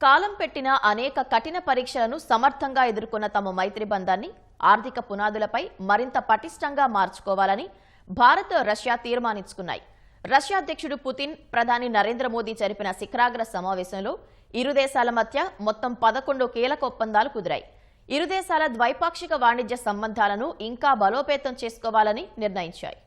కాలం పెట్టిన అనేక కఠిన పరీక్షలను సమర్థంగా ఎదుర్కొన్న తమ మైత్రి బంధాన్ని ఆర్థిక పునాదులపై మరింత పటిష్టంగా మార్చుకోవాలని భారత్ రష్యా తీర్మానించుకున్నాయి. రష్యా అధ్యక్షుడు పుతిన్ ప్రధాని నరేంద్ర మోదీ జరిపిన శిఖరాగ్ర సమావేశంలో ఇరు దేశాల మధ్య మొత్తం పదకొండు కీలక ఒప్పందాలు కుదిరాయి. ఇరు దేశాల ద్వైపాక్షిక వాణిజ్య సంబంధాలను ఇంకా బలోపేతం చేసుకోవాలని నిర్ణయించాయి.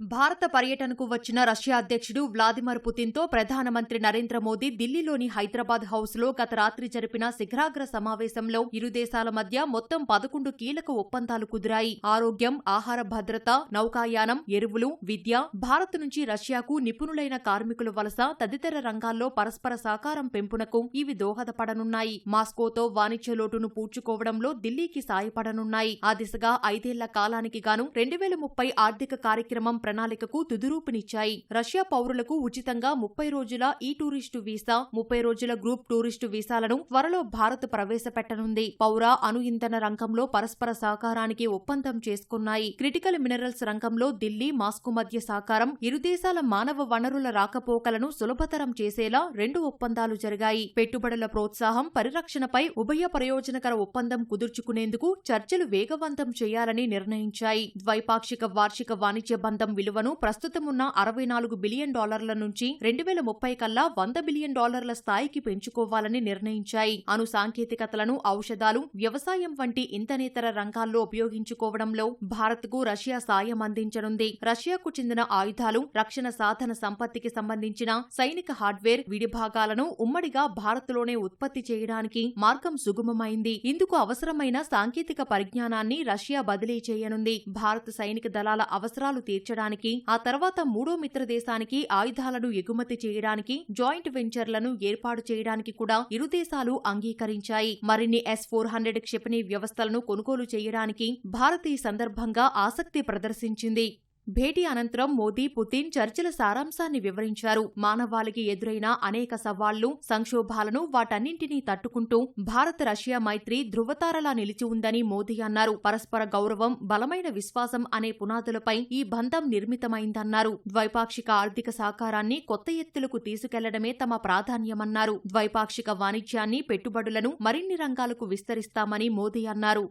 భారత పర్యటనకు వచ్చిన రష్యా అధ్యక్షుడు వ్లాదిమిర్ పుతిన్తో ప్రధానమంత్రి నరేంద్ర మోదీ ఢిల్లీలోని హైదరాబాద్ హౌస్లో గత రాత్రి జరిపిన శిఖరాగ్ర సమావేశంలో ఇరు దేశాల మధ్య మొత్తం పదకొండు కీలక ఒప్పందాలు కుదిరాయి. ఆరోగ్యం ఆహార భద్రత నౌకాయానం ఎరువులు విద్య భారత్ నుంచి రష్యాకు నిపుణులైన కార్మికుల వలస తదితర రంగాల్లో పరస్పర సహకారం పెంపునకు ఇవి దోహదపడనున్నాయి. మాస్కోతో వాణిజ్య లోటును పూడ్చుకోవడంలో ఢిల్లీకి సాయపడనున్నాయి. ఆ దిశగా ఐదేళ్ళ కాలానికి గాను రెండు వేల ముప్పై ఆర్థిక కార్యక్రమం ప్రణాళికకు తుదిరూపునిచ్చాయి. రష్యా పౌరులకు ఉచితంగా ముప్పై రోజుల ఈ టూరిస్టు వీసా ముప్పై రోజుల గ్రూప్ టూరిస్టు వీసాలను త్వరలో భారత్ ప్రవేశపెట్టనుంది. పౌర అణు ఇంధన రంగంలో పరస్పర సహకారానికి ఒప్పందం చేసుకున్నాయి. క్రిటికల్ మినరల్స్ రంగంలో ఢిల్లీ మాస్కో మధ్య సహకారం ఇరు దేశాల మానవ వనరుల రాకపోకలను సులభతరం చేసేలా రెండు ఒప్పందాలు జరిగాయి. పెట్టుబడుల ప్రోత్సాహం పరిరక్షణపై ఉభయ ప్రయోజనకర ఒప్పందం కుదుర్చుకునేందుకు చర్చలు వేగవంతం చేయాలని నిర్ణయించాయి. ద్వైపాక్షిక వార్షిక వాణిజ్య బంధం విలువను ప్రస్తుతమున్న అరవై నాలుగు బిలియన్ డాలర్ల నుంచి రెండు వేల ముప్పై కల్లా వంద బిలియన్ డాలర్ల స్థాయికి పెంచుకోవాలని నిర్ణయించాయి. అను సాంకేతికతలను ఔషధాలు వ్యవసాయం వంటి ఇంధనేతర రంగాల్లో ఉపయోగించుకోవడంలో భారత్కు రష్యా సాయం అందించనుంది. రష్యాకు చెందిన ఆయుధాలు రక్షణ సాధన సంపత్తికి సంబంధించిన సైనిక హార్డ్వేర్ విడిభాగాలను ఉమ్మడిగా భారత్లోనే ఉత్పత్తి చేయడానికి మార్గం సుగమమైంది. ఇందుకు అవసరమైన సాంకేతిక పరిజ్ఞానాన్ని రష్యా బదిలీ చేయనుంది. భారత సైనిక దళాల అవసరాలు తీర్చడానికి ఆ తర్వాత మూడో మిత్ర దేశానికి ఆయుధాలను ఎగుమతి చేయడానికి జాయింట్ వెంచర్లను ఏర్పాటు చేయడానికి కూడా ఇరు దేశాలు అంగీకరించాయి. మరిన్ని ఎస్ ఫోర్ హండ్రెడ్ క్షిపణి వ్యవస్థలను కొనుగోలు చేయడానికి భారత్ ఈ సందర్భంగా ఆసక్తి ప్రదర్శించింది. భేటీ అనంతరం మోదీ పుతిన్ చర్చల సారాంశాన్ని వివరించారు మానవాళికి ఎదురైన అనేక సవాళ్లు సంక్షోభాలను వాటన్నింటినీ తట్టుకుంటూ భారత్ రష్యా మైత్రి ధృవతారలా నిలిచి ఉందని మోదీ అన్నారు పరస్పర గౌరవం బలమైన విశ్వాసం అనే పునాదులపై ఈ బంధం నిర్మితమైందన్నారు ద్వైపాక్షిక ఆర్థిక సహకారాన్ని కొత్త ఎత్తులకు తీసుకెళ్లడమే తమ ప్రాధాన్యమన్నారు ద్వైపాక్షిక వాణిజ్యాన్ని పెట్టుబడులను మరిన్ని రంగాలకు విస్తరిస్తామని మోదీ అన్నారు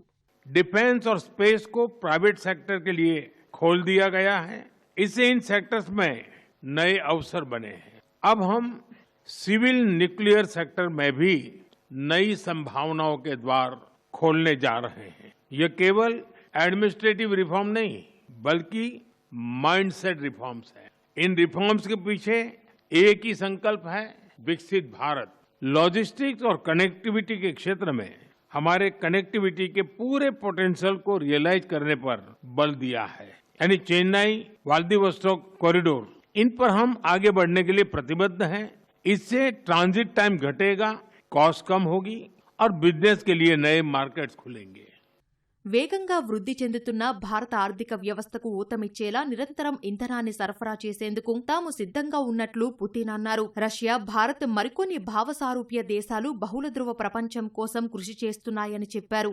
डिफेंस और स्पेस को प्राइवेट सेक्टर के लिए खोल दिया गया है। इससे इन सेक्टर्स में नए अवसर बने हैं। अब हम सिविल न्यूक्लियर सेक्टर में भी नई संभावनाओं के द्वार खोलने जा रहे हैं। ये केवल एडमिनिस्ट्रेटिव रिफॉर्म नहीं, बल्कि माइंडसेट रिफॉर्म्स है। इन रिफॉर्म्स के पीछे एक ही संकल्प है, विकसित भारत। लॉजिस्टिक्स और कनेक्टिविटी के क्षेत्र में हमारे कनेक्टिविटी के पूरे पोटेंशियल को रियलाइज़ करने पर बल दिया है। यानी चेन्नई वाल्दिवोस्टोक कॉरिडोर इन पर हम आगे बढ़ने के लिए प्रतिबद्ध हैं इससे ट्रांजिट टाइम घटेगा कॉस्ट कम होगी और बिजनेस के लिए नए मार्केट्स खुलेंगे వేగంగా వృద్ధి చెందుతున్న భారత ఆర్థిక వ్యవస్థకు ఊతమిచ్చేలా నిరంతరం ఇంధనాన్ని సరఫరా చేసేందుకు తాము సిద్ధంగా ఉన్నట్లు పుతిన్ అన్నారు రష్యా భారత్ మరికొన్ని భావసారూప్య దేశాలు బహుళ ధృవ ప్రపంచం కోసం కృషి చేస్తున్నాయని చెప్పారు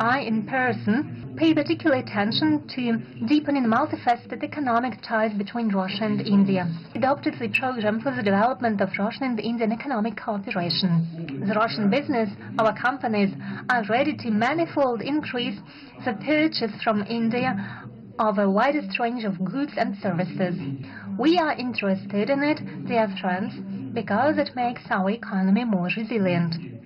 I, in person, pay particular attention to deepening multifaceted economic ties between Russia and India. Adopted the program for the development of Russian and Indian economic cooperation. The Russian business, our companies, are ready to manifold increase the purchase from India of a widest range of goods and services. We are interested in it, dear friends, because it makes our economy more resilient.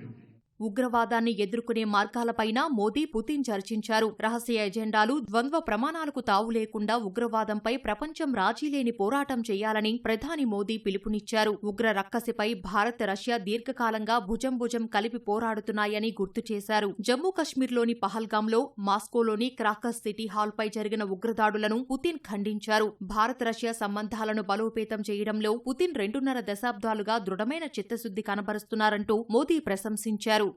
ఉగ్రవాదాన్ని ఎదుర్కొనే మార్గాలపైన Modi Putin చర్చించారు. రహస్య ఎజెండాలు ద్వంద్వ ప్రమాణాలకు తావు లేకుండా ఉగ్రవాదంపై ప్రపంచం రాజీలేని పోరాటం చేయాలని ప్రధాని మోదీ పిలుపునిచ్చారు. ఉగ్ర రక్కసిపై భారత్ రష్యా దీర్ఘకాలంగా భుజం భుజం కలిపి పోరాడుతున్నాయని గుర్తు చేశారు. జమ్మూ కశ్మీర్లోని పహల్గాంలో మాస్కోలోని క్రాకస్ సిటీ హాల్పై జరిగిన ఉగ్రదాడులను పుతిన్ ఖండించారు. భారత్ రష్యా సంబంధాలను బలోపేతం చేయడంలో పుతిన్ రెండున్నర దశాబ్దాలుగా దృఢమైన చిత్తశుద్ధి కనబరుస్తున్నారంటూ మోదీ ప్రశంసించారు.